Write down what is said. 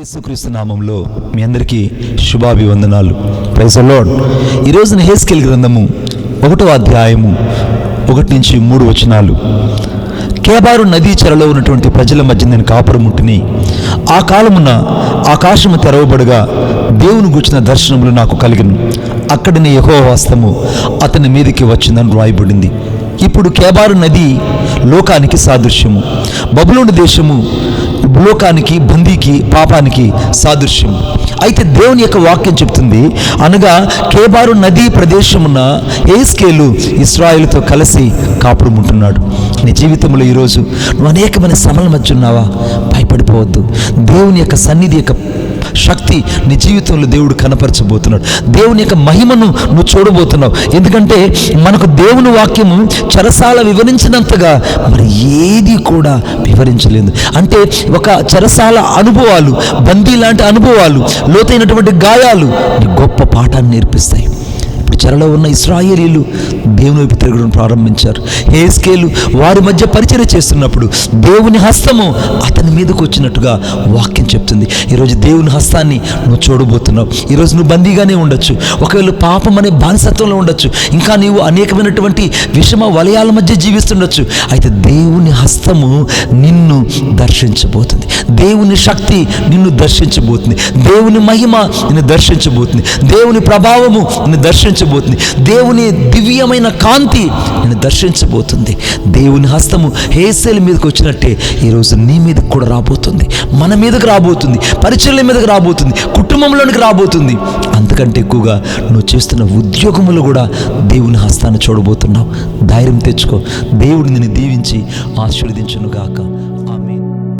యేసుక్రీస్తు నామంలో మీ అందరికీ శుభాభివందనాలు. ప్రైజలోడ్ ఈరోజున హేస్కిల్ గ్రంథము ఒకటో అధ్యాయము ఒకటి నుంచి మూడు వచనాలు. కేబారు నదీ చెరలో ఉన్నటువంటి ప్రజల మధ్య నేను కాపురముట్టిని ఆ కాలమున ఆకాశము తెరవబడగా దేవుని గుర్చిన దర్శనములు నాకు కలిగిను. అక్కడిని యహో అతని మీదకి వచ్చిందని రాయబడింది ఇప్పుడు కేబారు నది లోకానికి సాదృశ్యము. బబులోని దేశము లోకానికి బందీకి పాపానికి సాదృశ్యం అయితే దేవుని యొక్క వాక్యం చెప్తుంది అనగా కేబారు నదీ ప్రదేశమున ఏస్కేలు ఇస్రాయిల్తో కలిసి కాపురం ఉంటున్నాడు నీ జీవితంలో ఈరోజు నువ్వు అనేకమైన సమల మధ్య ఉన్నావా? భయపడిపోవద్దు. దేవుని యొక్క సన్నిధి యొక్క శక్తి నీ జీవితంలో దేవుడు కనపరచబోతున్నాడు. దేవుని యొక్క మహిమను నువ్వు చూడబోతున్నావు. ఎందుకంటే మనకు దేవుని వాక్యము చెరసాల వివరించినంతగా మరి ఏది కూడా వివరించలేదు. అంటే ఒక చెరసాల అనుభవాలు బందీ లాంటి అనుభవాలు లోతైనటువంటి గాయాలు గొప్ప పాఠాన్ని నేర్పిస్తాయి. ఇప్పుడు చెరలో ఉన్న ఇస్రాయేలీలు దేవుని వైపు తిరగడం ప్రారంభించారు. హేస్కేలు వారి మధ్య పరిచయం చేస్తున్నప్పుడు దేవుని హస్తము అతని మీదకు వచ్చినట్టుగా వాక్యం చెప్తుంది. ఈరోజు దేవుని హస్తాన్ని నువ్వు చూడబోతున్నావు. ఈరోజు నువ్వు బందీగానే ఉండొచ్చు. ఒకవేళ పాపం అనే బానిసత్వంలో ఉండొచ్చు. ఇంకా నీవు అనేకమైనటువంటి విషమ వలయాల మధ్య జీవిస్తుండొచ్చు. అయితే దేవుని హస్తము నిన్ను దర్శించబోతుంది. దేవుని శక్తి నిన్ను దర్శించబోతుంది. దేవుని మహిమ నిన్ను దర్శించబోతుంది. దేవుని ప్రభావము నిన్ను దర్శించబోతుంది. దేవుని దివ్యమైన కాంతి నేను దర్శించబోతుంది. దేవుని హస్తము హేసేల మీదకి వచ్చినట్టే ఈరోజు నీ మీదకి కూడా రాబోతుంది. మన మీదకి రాబోతుంది. పరిచర్ల మీదకి రాబోతుంది. కుటుంబంలోనికి రాబోతుంది. అంతకంటే ఎక్కువగా నువ్వు చేస్తున్న ఉద్యోగములు కూడా దేవుని హస్తాన్ని చూడబోతున్నావు. ధైర్యం తెచ్చుకో. దేవుడు నిన్ను దీవించి ఆశీర్వదించును గాక